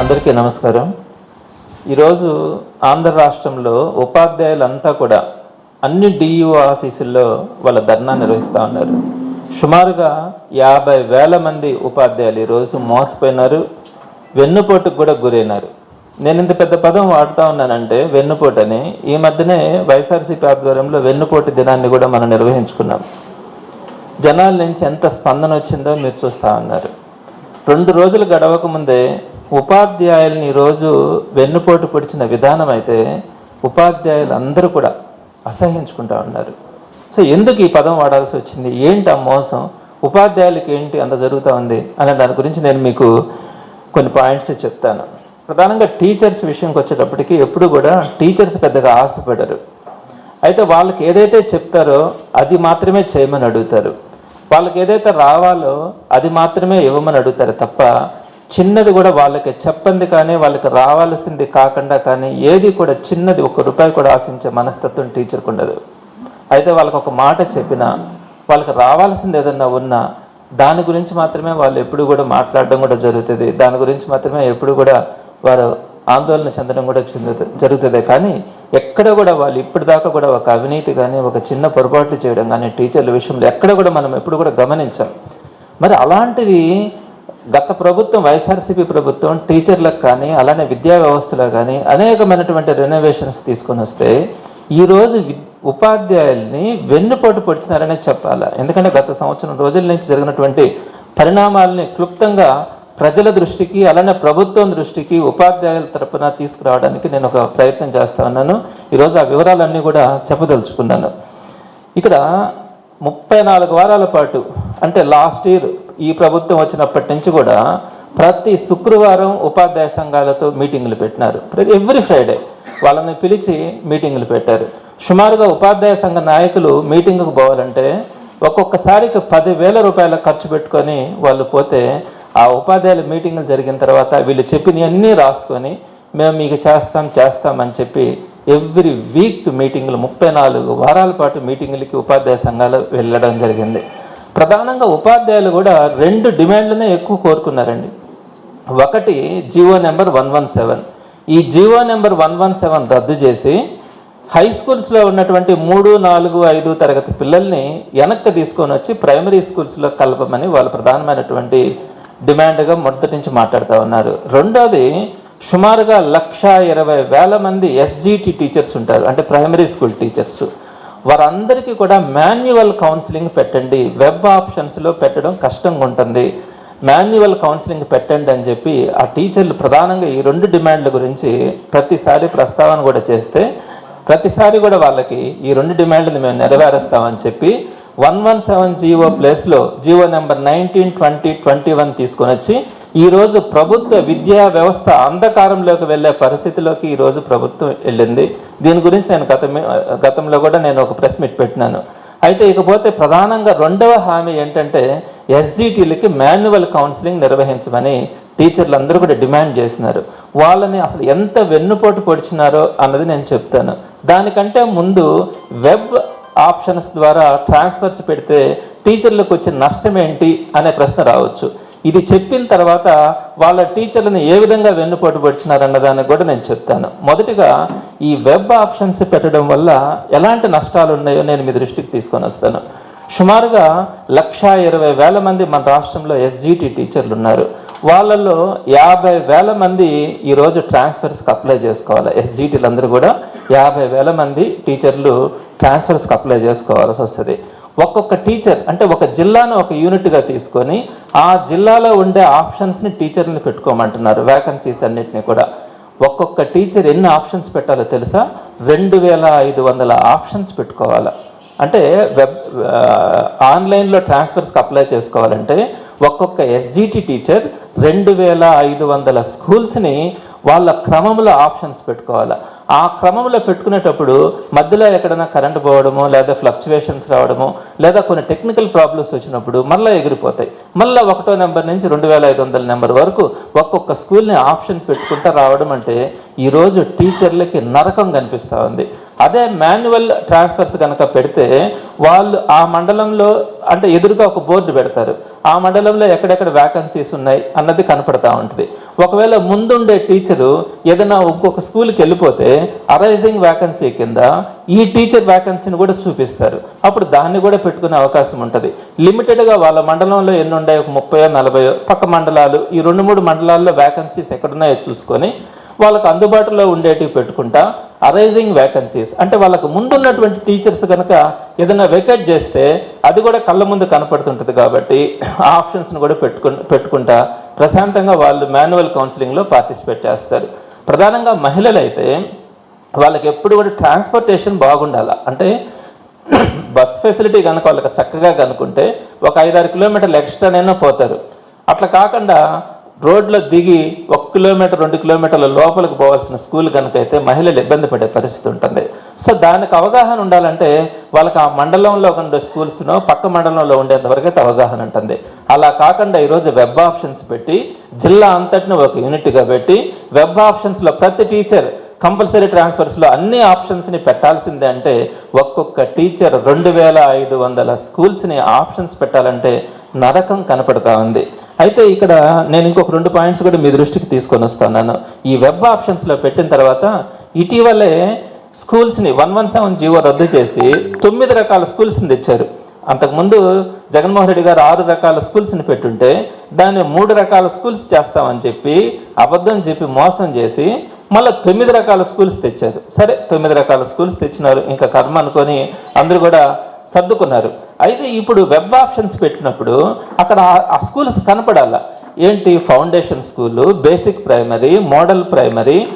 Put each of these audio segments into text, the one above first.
అందరికీ నమస్కారం. ఈరోజు ఆంధ్ర రాష్ట్రంలో ఉపాధ్యాయులంతా కూడా అన్ని డిఈఓ ఆఫీసుల్లో వాళ్ళ ధర్నా నిర్వహిస్తూ ఉన్నారు. సుమారుగా యాభై వేల మంది ఉపాధ్యాయులు ఈరోజు మోసపోయినారు వెన్నుపోటుకు కూడా గురైనారు. నేను ఇంత పెద్ద పదం వాడుతూ ఉన్నానంటే వెన్నుపోటు అని. ఈ మధ్యనే వైఎస్ఆర్సీపీ ఆధ్వర్యంలో వెన్నుపోటు దినాన్ని కూడా మనం నిర్వహించుకున్నాం. జనాల నుంచి ఎంత స్పందన వచ్చిందో మీరు చూస్తూ ఉన్నారు. రెండు రోజులు గడవక ముందే ఉపాధ్యాయుల్ని ఈరోజు వెన్నుపోటు పొడిచిన విధానం అయితే ఉపాధ్యాయులు అందరూ కూడా అసహించుకుంటా ఉన్నారు. సో ఎందుకు ఈ పదం వాడాల్సి వచ్చింది? ఏంటి ఆ మోసం? ఉపాధ్యాయులకి ఏంటి అంత జరుగుతూ ఉంది? అనే దాని గురించి నేను మీకు కొన్ని పాయింట్స్ చెప్తాను. ప్రధానంగా టీచర్స్ విషయంకి వచ్చేటప్పటికి ఎప్పుడు కూడా టీచర్స్ పెద్దగా ఆశపడరు. అయితే వాళ్ళకి ఏదైతే చెప్తారో అది మాత్రమే చేయమని అడుగుతారు. వాళ్ళకి ఏదైతే రావాలో అది మాత్రమే ఇవ్వమని అడుగుతారు తప్ప చిన్నది కూడా వాళ్ళకి. చెప్పంది కానీ వాళ్ళకి రావాల్సింది కాకుండా కానీ ఏది కూడా చిన్నది ఒక రూపాయి కూడా ఆశించే మనస్తత్వం టీచర్కి ఉండదు. అయితే వాళ్ళకి ఒక మాట చెప్పినా వాళ్ళకి రావాల్సింది ఏదన్నా ఉన్నా దాని గురించి మాత్రమే వాళ్ళు ఎప్పుడు కూడా మాట్లాడడం కూడా జరుగుతుంది. దాని గురించి మాత్రమే ఎప్పుడు కూడా వారు ఆందోళన చెందడం కూడా జరుగుతుంది. కానీ ఎక్కడ కూడా వాళ్ళు ఇప్పటిదాకా కూడా ఒక అవినీతి కానీ ఒక చిన్న పొరపాట్లు చేయడం కానీ టీచర్ల విషయంలో ఎక్కడ కూడా మనం ఎప్పుడు కూడా గమనించాం. మరి అలాంటిది గత ప్రభుత్వం వైఎస్ఆర్సీపీ ప్రభుత్వం టీచర్లకు కానీ అలానే విద్యా వ్యవస్థలో కానీ అనేకమైనటువంటి రెనోవేషన్స్ తీసుకొని వస్తే ఈరోజు వి- ఉపాధ్యాయుల్ని వెన్నుపోటు పొడిచినారనే చెప్పాలా. ఎందుకంటే గత సంవత్సరం రోజుల నుంచి జరిగినటువంటి పరిణామాలని క్లుప్తంగా ప్రజల దృష్టికి అలానే ప్రభుత్వం దృష్టికి ఉపాధ్యాయుల తరపున తీసుకురావడానికి నేను ఒక ప్రయత్నం చేస్తా ఉన్నాను. ఈరోజు ఆ వివరాలన్నీ కూడా చెప్పదలుచుకున్నాను. ఇక్కడ ముప్పై నాలుగు వారాల పాటు అంటే లాస్ట్ ఇయర్ ఈ ప్రభుత్వం వచ్చినప్పటి నుంచి కూడా ప్రతి శుక్రవారం ఉపాధ్యాయ సంఘాలతో మీటింగులు పెట్టినారు. ప్రతి ఎవ్రీ ఫ్రైడే వాళ్ళని పిలిచి మీటింగులు పెట్టారు. సుమారుగా ఉపాధ్యాయ సంఘ నాయకులు మీటింగుకు పోవాలంటే ఒక్కొక్కసారికి పదివేల రూపాయల ఖర్చు పెట్టుకొని వాళ్ళు పోతే ఆ ఉపాధ్యాయుల మీటింగులు జరిగిన తర్వాత వీళ్ళు చెప్పినవన్నీ రాసుకొని మేము మీకు చేస్తాం చేస్తాం అని చెప్పి ఎవ్రీ వీక్ మీటింగులు ముప్పై నాలుగు వారాల పాటు మీటింగులకి ఉపాధ్యాయ సంఘాలు వెళ్ళడం జరిగింది. ప్రధానంగా ఉపాధ్యాయులు కూడా రెండు డిమాండ్లనే ఎక్కువ కోరుకున్నారండి. ఒకటి GO number one one seven. ఈ GO number one one seven రద్దు చేసి హై స్కూల్స్లో ఉన్నటువంటి మూడు నాలుగు ఐదు తరగతి పిల్లల్ని వెనక్కి తీసుకొని వచ్చి ప్రైమరీ స్కూల్స్లో కలపమని వాళ్ళు ప్రధానమైనటువంటి డిమాండ్గా మొదటి నుంచి మాట్లాడుతూ ఉన్నారు. రెండోది సుమారుగా లక్ష ఇరవై వేల మంది ఎస్జిటి టీచర్స్ ఉంటారు. అంటే ప్రైమరీ స్కూల్ టీచర్స్. వారందరికీ కూడా మాన్యువల్ కౌన్సిలింగ్ పెట్టండి. వెబ్ ఆప్షన్స్లో పెట్టడం కష్టంగా ఉంటుంది. మాన్యువల్ కౌన్సిలింగ్ పెట్టండి అని చెప్పి ఆ టీచర్లు ప్రధానంగా ఈ రెండు డిమాండ్ల గురించి ప్రతిసారి ప్రస్తావన కూడా చేస్తే ప్రతిసారి కూడా వాళ్ళకి ఈ రెండు డిమాండ్లు మేము నెరవేరుస్తామని చెప్పి వన్ వన్ సెవెన్ జీవో ప్లేస్లో GO number nineteen twenty twenty one తీసుకొని వచ్చి ఈరోజు ప్రభుత్వ విద్యా వ్యవస్థ అంధకారంలోకి వెళ్ళే పరిస్థితిలోకి ఈరోజు ప్రభుత్వం వెళ్ళింది. దీని గురించి నేను గత గతంలో కూడా నేను ఒక ప్రెస్ మీట్ పెట్టినాను. అయితే ఇకపోతే ప్రధానంగా రెండవ హామీ ఏంటంటే ఎస్జిటీలకి మాన్యువల్ కౌన్సిలింగ్ నిర్వహించమని టీచర్లు అందరూ కూడా డిమాండ్ చేసినారు. వాళ్ళని అసలు ఎంత వెన్నుపోటు పొడిచినారో అన్నది నేను చెప్తాను. దానికంటే ముందు వెబ్ ఆప్షన్స్ ద్వారా ట్రాన్స్ఫర్స్ పెడితే టీచర్లకు వచ్చే నష్టం ఏంటి అనే ప్రశ్న రావచ్చు. ఇది చెప్పిన తర్వాత వాళ్ళ టీచర్లను ఏ విధంగా వెన్నుపోటు పొడిచినారన్న కూడా నేను చెప్తాను. మొదటిగా ఈ వెబ్ ఆప్షన్స్ పెట్టడం వల్ల ఎలాంటి నష్టాలు ఉన్నాయో నేను మీ దృష్టికి తీసుకొని వస్తాను. సుమారుగా లక్షా ఇరవై వేల మంది మన రాష్ట్రంలో ఎస్జిటి టీచర్లు ఉన్నారు. వాళ్ళల్లో యాభై వేల మంది ఈరోజు ట్రాన్స్ఫర్స్కి అప్లై చేసుకోవాలి. ఎస్జిటీలు అందరూ కూడా యాభై వేల మంది టీచర్లు ట్రాన్స్ఫర్స్కి అప్లై చేసుకోవాల్సి వస్తుంది. ఒక్కొక్క టీచర్ అంటే ఒక జిల్లాను ఒక యూనిట్గా తీసుకొని ఆ జిల్లాలో ఉండే ఆప్షన్స్ని టీచర్ని పెట్టుకోమంటున్నారు వేకన్సీస్ అన్నిటిని కూడా. ఒక్కొక్క టీచర్ ఎన్ని ఆప్షన్స్ పెట్టాలో తెలుసా? రెండు వేల ఐదు వందల ఆప్షన్స్ పెట్టుకోవాలి. అంటే వెబ్ ఆన్లైన్లో ట్రాన్స్ఫర్స్కి అప్లై చేసుకోవాలంటే ఒక్కొక్క ఎస్జిటి టీచర్ రెండు వేల ఐదు వందల స్కూల్స్ని వాళ్ళ క్రమంలో ఆప్షన్స్ పెట్టుకోవాలి. ఆ క్రమంలో పెట్టుకునేటప్పుడు మధ్యలో ఎక్కడైనా కరెంట్ పోవడము లేదా ఫ్లక్చువేషన్స్ రావడము లేదా కొన్ని టెక్నికల్ ప్రాబ్లమ్స్ వచ్చినప్పుడు మళ్ళీ ఎగిరిపోతాయి. మళ్ళీ ఒకటో నెంబర్ నుంచి రెండు వేల ఐదు వందల నెంబర్ వరకు ఒక్కొక్క స్కూల్ని ఆప్షన్ పెట్టుకుంటా రావడం అంటే ఈరోజు టీచర్లకి నరకం కనిపిస్తూ ఉంది. అదే మాన్యువల్ ట్రాన్స్ఫర్స్ కనుక పెడితే వాళ్ళు ఆ మండలంలో అంటే ఎదురుగా ఒక బోర్డు పెడతారు. ఆ మండలంలో ఎక్కడెక్కడ వ్యాకన్సీస్ ఉన్నాయి అన్నది కనపడతా ఉంటుంది. ఒకవేళ ముందుండే టీచరు ఏదైనా ఇంకొక స్కూల్కి వెళ్ళిపోతే అరైజింగ్ వ్యాకన్సీ కింద ఈ టీచర్ వ్యాకన్సీని కూడా చూపిస్తారు. అప్పుడు దాన్ని కూడా పెట్టుకునే అవకాశం ఉంటుంది. లిమిటెడ్గా వాళ్ళ మండలంలో ఎన్ని ఉన్నాయో ఒక ముప్పయో నలభయో పక్క మండలాలు ఈ రెండు మూడు మండలాల్లో వ్యాకన్సీస్ ఎక్కడున్నాయో చూసుకొని వాళ్ళకు అందుబాటులో ఉండేటివి పెట్టుకుంటా అరైజింగ్ వ్యాకన్సీస్ అంటే వాళ్ళకు ముందున్నటువంటి టీచర్స్ కనుక ఏదైనా వెకేట్ చేస్తే అది కూడా కళ్ళ ముందు కనపడుతుంటుంది కాబట్టి ఆ ఆప్షన్స్ని కూడా పెట్టుకు పెట్టుకుంటా ప్రశాంతంగా వాళ్ళు మాన్యువల్ కౌన్సిలింగ్లో పార్టిసిపేట్ చేస్తారు. ప్రధానంగా మహిళలు అయితే వాళ్ళకి ఎప్పుడు కూడా ట్రాన్స్పోర్టేషన్ బాగుండాలి? అంటే బస్ ఫెసిలిటీ కనుక వాళ్ళకి చక్కగా కనుక్కుంటే ఒక ఐదారు కిలోమీటర్లు ఎక్స్ట్రానైనా పోతారు. అట్లా కాకుండా రోడ్లో దిగి ఒక కిలోమీటర్ రెండు కిలోమీటర్ల లోపలికి పోవాల్సిన స్కూల్ కనుక అయితే మహిళలు ఇబ్బంది పడే పరిస్థితి ఉంటుంది. సో దానికి అవగాహన ఉండాలంటే వాళ్ళకి ఆ మండలంలో ఉండే స్కూల్స్ను పక్క మండలంలో ఉండేంత వరకు అయితే అవగాహన ఉంటుంది. అలా కాకుండా ఈరోజు వెబ్ ఆప్షన్స్ పెట్టి జిల్లా అంతటిని ఒక యూనిట్గా పెట్టి వెబ్ ఆప్షన్స్లో ప్రతి టీచర్ కంపల్సరీ ట్రాన్స్ఫర్స్లో అన్ని ఆప్షన్స్ని పెట్టాల్సిందే అంటే ఒక్కొక్క టీచర్ రెండు వేల ఐదు వందల స్కూల్స్ని ఆప్షన్స్ పెట్టాలంటే నరకం కనపడతా ఉంది. అయితే ఇక్కడ నేను ఇంకొక రెండు పాయింట్స్ కూడా మీ దృష్టికి తీసుకొని వస్తున్నాను. ఈ వెబ్ ఆప్షన్స్లో పెట్టిన తర్వాత ఇటీవలే స్కూల్స్ని వన్ వన్ సెవెన్ జీవో రద్దు చేసి తొమ్మిది రకాల స్కూల్స్ని తెచ్చారు. అంతకుముందు జగన్మోహన్ రెడ్డి గారు ఆరు రకాల స్కూల్స్ని పెట్టుంటే దాన్ని మూడు రకాల స్కూల్స్ చేస్తామని చెప్పి అబద్ధం చెప్పి మోసం చేసి మళ్ళీ తొమ్మిది రకాల స్కూల్స్ తెచ్చారు. సరే తొమ్మిది రకాల స్కూల్స్ తెచ్చినారు. ఇంకా కర్మ అనుకొని అందరూ కూడా సర్దుకున్నారు. అయితే ఇప్పుడు వెబ్ ఆప్షన్స్ పెట్టినప్పుడు అక్కడ ఆ- స్కూల్స్ కనపడాల. ఏంటి? Foundation school basic primary model primary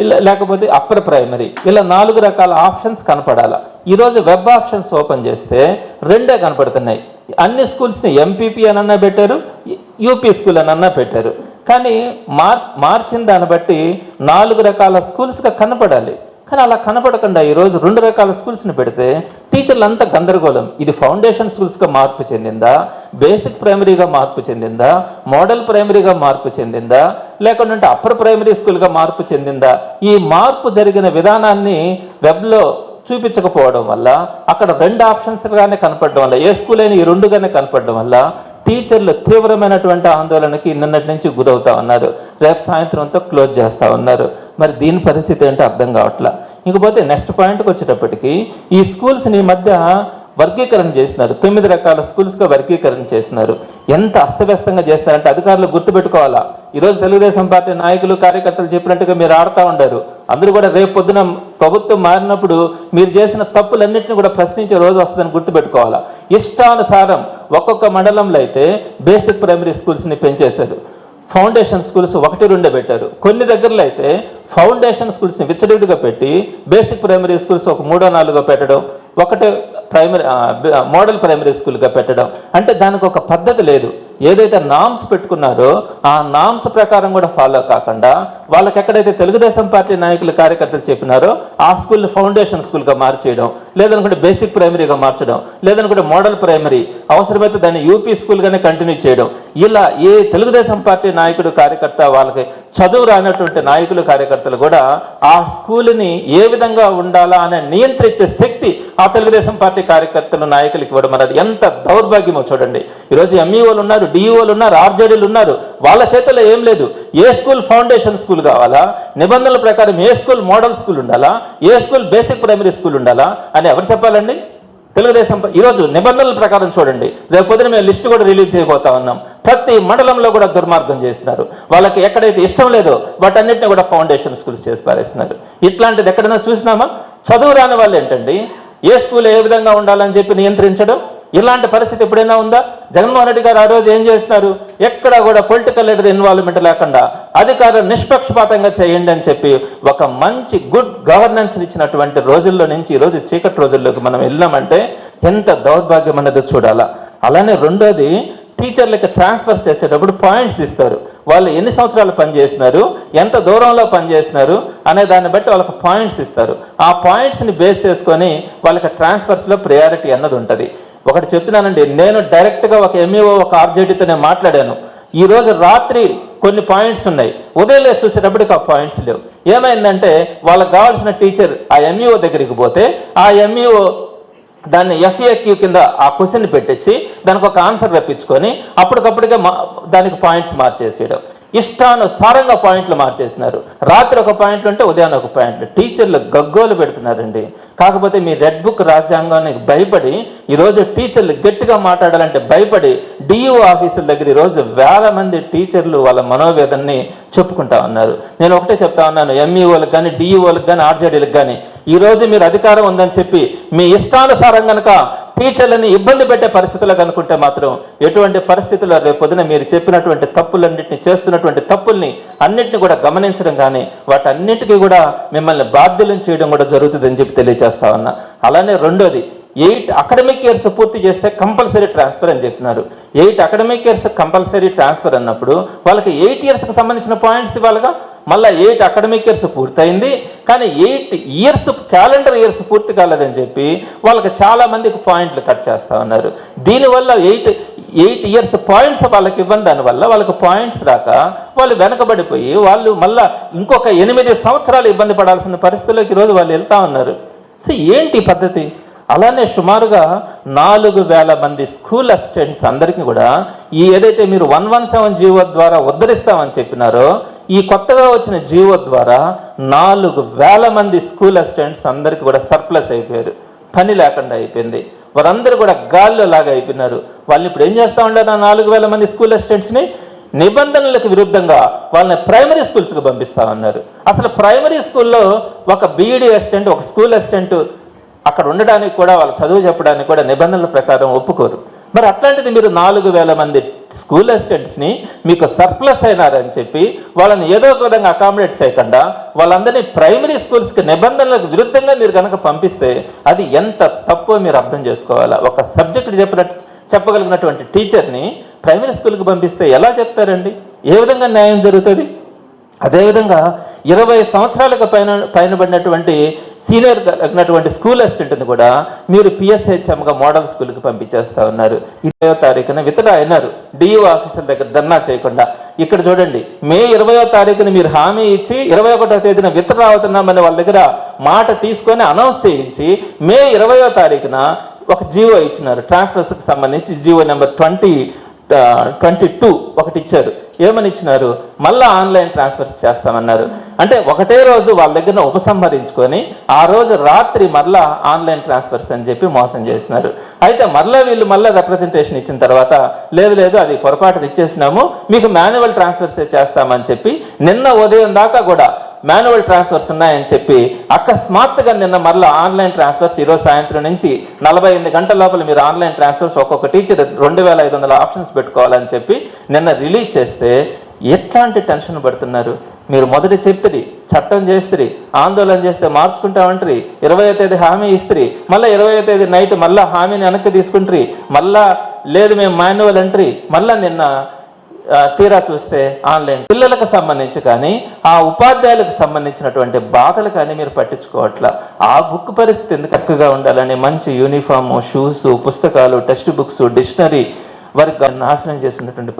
ఇలా లేకపోతే అప్పర్ ప్రైమరీ. ఇలా నాలుగు రకాల ఆప్షన్స్ కనపడాల. ఈరోజు వెబ్ ఆప్షన్స్ ఓపెన్ చేస్తే రెండే కనపడుతున్నాయి. అన్ని స్కూల్స్ని ఎంపీపీ అనన్నా పెట్టారు. యూపీ స్కూల్ అనన్నా పెట్టారు. కానీ మార్ మార్చిన దాన్ని బట్టి నాలుగు రకాల స్కూల్స్గా కనపడాలి. కానీ అలా కనపడకుండా ఈరోజు రెండు రకాల స్కూల్స్ని పెడితే టీచర్లు అంతా గందరగోళం. ఇది ఫౌండేషన్ స్కూల్స్గా మార్పు చెందిందా? బేసిక్ ప్రైమరీగా మార్పు చెందిందా? మోడల్ ప్రైమరీగా మార్పు చెందిందా? లేకుంటే అప్పర్ ప్రైమరీ స్కూల్గా మార్పు చెందిందా? ఈ మార్పు జరిగిన విధానాన్ని వెబ్లో చూపించకపోవడం వల్ల అక్కడ రెండు ఆప్షన్స్గానే కనపడడం వల్ల ఏ స్కూల్ అయినా ఈ రెండుగానే కనపడడం వల్ల టీచర్లు తీవ్రమైనటువంటి ఆందోళనకి నిన్నటి నుంచి గురవుతా ఉన్నారు. రేపు సాయంత్రంతో క్లోజ్ చేస్తూ ఉన్నారు. మరి దీని పరిస్థితి ఏంటో అర్థం కావట్లా? ఇంకపోతే నెక్స్ట్ పాయింట్కి వచ్చేటప్పటికి ఈ స్కూల్స్ని మధ్య వర్గీకరణ చేసినారు. తొమ్మిది రకాల స్కూల్స్గా వర్గీకరణ చేసినారు. ఎంత అస్తవ్యస్తంగా చేస్తారంటే అధికారులు గుర్తుపెట్టుకోవాలా? ఈరోజు తెలుగుదేశం పార్టీ నాయకులు కార్యకర్తలు చెప్పినట్టుగా మీరు ఆడుతూ ఉండారు. అందరూ కూడా రేపు పొద్దున ప్రభుత్వం మారినప్పుడు మీరు చేసిన తప్పులన్నింటినీ కూడా ప్రశ్నించే రోజు వస్తుందని గుర్తుపెట్టుకోవాలా? ఇష్టానుసారం ఒక్కొక్క మండలంలో అయితే బేసిక్ ప్రైమరీ స్కూల్స్ని పెంచేశారు. ఫౌండేషన్ స్కూల్స్ ఒకటి రెండే పెట్టారు. కొన్ని దగ్గరలో అయితే ఫౌండేషన్ స్కూల్స్ని విచ్చడివిడిగా పెట్టి బేసిక్ ప్రైమరీ స్కూల్స్ ఒక మూడో నాలుగో పెట్టడం ఒకటే ప్రైమరీ మోడల్ ప్రైమరీ స్కూల్గా పెట్టడం. అంటే దానికి ఒక పద్ధతి లేదు. ఏదైతే నామ్స్ పెట్టుకున్నారో ఆ నామ్స్ ప్రకారం కూడా ఫాలో కాకుండా వాళ్ళకి ఎక్కడైతే తెలుగుదేశం పార్టీ నాయకులు కార్యకర్తలు చెప్పినారో ఆ స్కూల్ ఫౌండేషన్ స్కూల్గా మార్చేయడం లేదనుకుంటే బేసిక్ ప్రైమరీగా మార్చడం లేదనుకుంటే మోడల్ ప్రైమరీ అవసరమైతే దాన్ని యూపీ స్కూల్గానే కంటిన్యూ చేయడం. ఇలా ఏ తెలుగుదేశం పార్టీ నాయకుడు కార్యకర్త వాళ్ళకి చదువు రానటువంటి నాయకులు కార్యకర్తలు కూడా ఆ స్కూల్ని ఏ విధంగా ఉండాలా అనే నియంత్రించే శక్తి ఆ తెలుగుదేశం పార్టీ కార్యకర్తలు నాయకులకి ఇవ్వడం అన్నది ఎంత దౌర్భాగ్యమో చూడండి. ఈరోజు ఎంఈఓలు ఉన్నారు డిఈఓలు ఉన్నారు ఆర్జేడీలు ఉన్నారు. వాళ్ళ చేతిలో ఏం లేదు. ఏ స్కూల్ ఫౌండేషన్ స్కూల్ కావాలా? నిబంధనల ప్రకారం ఏ స్కూల్ మోడల్ స్కూల్ ఉండాలా? ఏ స్కూల్ బేసిక్ ప్రైమరీ స్కూల్ ఉండాలా? అని ఎవరు చెప్పాలండి? తెలుగుదేశం ఈరోజు నిబంధనల ప్రకారం చూడండి. రేపు పొద్దున మేము లిస్ట్ కూడా రిలీజ్ చేయబోతా ఉన్నాం. ప్రతి మండలంలో కూడా దుర్మార్గం చేస్తున్నారు. వాళ్ళకి ఎక్కడైతే ఇష్టం లేదో వాటన్నిటిని కూడా ఫౌండేషన్ స్కూల్స్ చేసి పారేస్తున్నారు. ఇట్లాంటిది ఎక్కడైనా చూసినామా? చదువు రాని వాళ్ళు ఏంటండి? ఏ స్కూల్ ఏ విధంగా ఉండాలని చెప్పి నియంత్రించడం? ఇలాంటి పరిస్థితి ఎప్పుడైనా ఉందా? జగన్మోహన్ రెడ్డి గారు ఆ రోజు ఏం చేస్తున్నారు? ఎక్కడ కూడా పొలిటికల్ లీడర్ ఇన్వాల్వ్మెంట్ లేకుండా అధికారులు నిష్పక్షపాతంగా చేయండి అని చెప్పి ఒక మంచి గుడ్ గవర్నెన్స్ ఇచ్చినటువంటి రోజుల్లో నుంచి ఈ రోజు చీకటి రోజుల్లోకి మనం వెళ్ళామంటే ఎంత దౌర్భాగ్యం అన్నది చూడాలా. అలానే రెండోది టీచర్లకి ట్రాన్స్ఫర్ చేసేటప్పుడు పాయింట్స్ ఇస్తారు. వాళ్ళు ఎన్ని సంవత్సరాలు పనిచేసినారు ఎంత దూరంలో పనిచేసినారు అనే దాన్ని బట్టి వాళ్ళకి పాయింట్స్ ఇస్తారు. ఆ పాయింట్స్ని బేస్ చేసుకొని వాళ్ళకి ట్రాన్స్ఫర్స్లో ప్రయారిటీ అన్నది ఉంటుంది. ఒకటి చెప్తున్నానండి నేను డైరెక్ట్గా ఒక ఎంఈఓ ఒక ఆర్జేడీతో నేను మాట్లాడాను. ఈరోజు రాత్రి కొన్ని పాయింట్స్ ఉన్నాయి. ఉదయం చూసేటప్పటికి ఆ పాయింట్స్ లేవు. ఏమైందంటే వాళ్ళకి కావాల్సిన టీచర్ ఆ ఎంఈఓ దగ్గరికి పోతే ఆ ఎంఈఓ దాన్ని ఎఫ్ఏక్యూ కింద ఆ క్వశ్చన్ పెట్టించి దానికి ఒక ఆన్సర్ రప్పించుకొని అప్పటికప్పటికే దానికి పాయింట్స్ మార్చేసేయడం. ఇష్టానుసారంగా పాయింట్లు మార్చేస్తున్నారు. రాత్రి ఒక పాయింట్లు ఉంటే ఉదయాన్నే ఒక పాయింట్లు. టీచర్లు గగ్గోలు పెడుతున్నారండి. కాకపోతే మీ రెడ్ బుక్ రాజ్యాంగానికి భయపడి ఈరోజు టీచర్లు గట్టిగా మాట్లాడాలంటే భయపడి డిఈఓ ఆఫీసుల దగ్గర ఈరోజు వేల మంది టీచర్లు వాళ్ళ మనోవేదనని చెప్పుకుంటా ఉన్నారు. నేను ఒకటే చెప్తా ఉన్నాను ఎంఈఓలకు కానీ డిఈఓలకు కానీ ఆర్జేడీలకు కానీ ఈరోజు మీరు అధికారం ఉందని చెప్పి మీ ఇష్టానుసారం కనుక టీచర్లని ఇబ్బంది పెట్టే పరిస్థితులు కనుకుంటే మాత్రం ఎటువంటి పరిస్థితుల్లో రేపొద్దున మీరు చెప్పినటువంటి తప్పులన్నింటినీ చేస్తున్నటువంటి తప్పుల్ని అన్నింటిని కూడా గమనించడం కానీ వాటన్నిటికీ కూడా మిమ్మల్ని బాధ్యులను చేయడం కూడా జరుగుతుందని చెప్పి తెలియజేస్తా ఉన్నా. అలానే రెండోది ఎయిట్ అకాడమిక్ ఇయర్స్ పూర్తి చేస్తే కంపల్సరీ ట్రాన్స్ఫర్ అని చెప్పినారు. Eight academic years compulsory transfer అన్నప్పుడు వాళ్ళకి ఎయిట్ ఇయర్స్కి సంబంధించిన పాయింట్స్ ఇవ్వాలిగా? మళ్ళీ ఎయిట్ అకాడమిక్ ఇయర్స్ పూర్తయింది. కానీ ఎయిట్ ఇయర్స్ క్యాలెండర్ ఇయర్స్ పూర్తి కాలేదని చెప్పి వాళ్ళకి చాలా మందికి పాయింట్లు కట్ చేస్తా ఉన్నారు. దీనివల్ల ఎయిట్ ఎయిట్ ఇయర్స్ పాయింట్స్ వాళ్ళకి ఇవ్వని దానివల్ల వాళ్ళకి పాయింట్స్ రాక వాళ్ళు వెనకబడిపోయి వాళ్ళు మళ్ళీ ఇంకొక ఎనిమిది సంవత్సరాలు ఇబ్బంది పడాల్సిన పరిస్థితుల్లోకి ఈరోజు వాళ్ళు వెళ్తా ఉన్నారు. సో ఏంటి ఈ పద్ధతి? అలానే సుమారుగా నాలుగు వేల మంది స్కూల్ అసిస్టెంట్స్ అందరికీ కూడా ఈ ఏదైతే మీరు వన్ వన్ సెవెన్ జీవో ద్వారా ఉద్ధరిస్తామని చెప్పినారో ఈ కొత్తగా వచ్చిన జీవో ద్వారా నాలుగు వేల మంది స్కూల్ అసిస్టెంట్స్ అందరికీ కూడా సర్ప్లస్ అయిపోయారు. పని లేకుండా అయిపోయింది. వారందరూ కూడా గాల్లో లాగా అయిపోయినారు. వాళ్ళని ఇప్పుడు ఏం చేస్తా ఉండారు ఆ నాలుగు వేల మంది స్కూల్ అసిస్టెంట్స్ని? నిబంధనలకు విరుద్ధంగా వాళ్ళని ప్రైమరీ స్కూల్స్కి పంపిస్తామన్నారు అసలు ప్రైమరీ స్కూల్లో ఒక బీఈడి అసిస్టెంట్ ఒక స్కూల్ అసిస్టెంట్ అక్కడ ఉండడానికి కూడా వాళ్ళ చదువు చెప్పడానికి కూడా నిబంధనల ప్రకారం ఒప్పుకోరు. మరి అట్లాంటిది మీరు నాలుగు వేల మంది స్కూల్ అసిస్టెంట్స్ని మీకు సర్ప్లస్ అయినారని చెప్పి వాళ్ళని ఏదో ఒక విధంగా అకామిడేట్ చేయకుండా వాళ్ళందరినీ ప్రైమరీ స్కూల్స్కి నిబంధనలకు విరుద్ధంగా మీరు కనుక పంపిస్తే అది ఎంత తప్పో మీరు అర్థం చేసుకోవాలా? ఒక సబ్జెక్ట్ చెప్పినట్టు చెప్పగలిగినటువంటి టీచర్ని ప్రైమరీ స్కూల్కి పంపిస్తే ఎలా చెప్తారండి? ఏ విధంగా న్యాయం జరుగుతుంది? అదేవిధంగా ఇరవై సంవత్సరాలకు పైన పైనబడినటువంటి సీనియర్ అయినటువంటి స్కూల్ అసిస్టెంట్ని కూడా మీరు పిఎస్హెచ్ఎంగా మోడల్ స్కూల్కి పంపించేస్తా ఉన్నారు. ఇరవయో తారీఖున వితడా అయినారు. డిఓ ఆఫీసర్ దగ్గర ధర్నా చేయకుండా. ఇక్కడ చూడండి మే ఇరవయో తారీఖున మీరు హామీ ఇచ్చి ఇరవై ఒకటో తేదీన వితడా అవుతున్నామని వాళ్ళ దగ్గర మాట తీసుకొని అనౌన్స్ చేయించి మే ఇరవయో తారీఖున ఒక జీవో ఇచ్చినారు. ట్రాన్స్ఫర్స్కి సంబంధించి GO number twenty twenty two ఒకటి ఇచ్చారు. ఏమని ఇచ్చినారు? మళ్ళీ ఆన్లైన్ ట్రాన్స్ఫర్స్ చేస్తామన్నారు. అంటే ఒకటే రోజు వాళ్ళ దగ్గర ఉపసంహరించుకొని ఆ రోజు రాత్రి మళ్ళా ఆన్లైన్ ట్రాన్స్ఫర్స్ అని చెప్పి మోసం చేసినారు. అయితే మళ్ళీ వీళ్ళు మళ్ళీ రిప్రజెంటేషన్ ఇచ్చిన తర్వాత లేదు లేదు అది పొరపాటున ఇచ్చేసినాము మీకు మాన్యువల్ ట్రాన్స్ఫర్స్ చేస్తామని చెప్పి నిన్న ఉదయం దాకా కూడా మాన్యువల్ ట్రాన్స్ఫర్స్ ఉన్నాయని చెప్పి అకస్మాత్తుగా నిన్న మరలా ఆన్లైన్ ట్రాన్స్ఫర్స్ ఈరోజు సాయంత్రం నుంచి నలభై ఎనిమిది గంటల లోపల మీరు ఆన్లైన్ ట్రాన్స్ఫర్స్ ఒక్కొక్క టీచర్ రెండు వేల ఐదు వందల ఆప్షన్స్ పెట్టుకోవాలని చెప్పి నిన్న రిలీజ్ చేస్తే ఎట్లాంటి టెన్షన్ పడుతున్నారు? మీరు మొదట చెప్తుంది చట్టం చేస్తుంది ఆందోళన చేస్తే మార్చుకుంటామంటారు ఇరవై తేదీ హామీ ఇస్తుంది మళ్ళీ ఇరవై తేదీ నైట్ మళ్ళీ హామీని వెనక్కి తీసుకుంటారు మళ్ళా లేదు మేము మాన్యువల్ అంటారు మళ్ళీ నిన్న తీరా చూస్తే ఆన్లైన్ పిల్లలకు సంబంధించి కానీ ఆ ఉపాధ్యాయులకు సంబంధించినటువంటి బాధలు కానీ మీరు పట్టించుకోవట్లా. ఆ బుక్ పరిస్థితి ఎందుకు చక్కగా ఉండాలని మంచి యూనిఫాము షూస్ పుస్తకాలు టెక్స్ట్ బుక్స్ డిక్షనరీ వారికి నాశనం చేసినటువంటి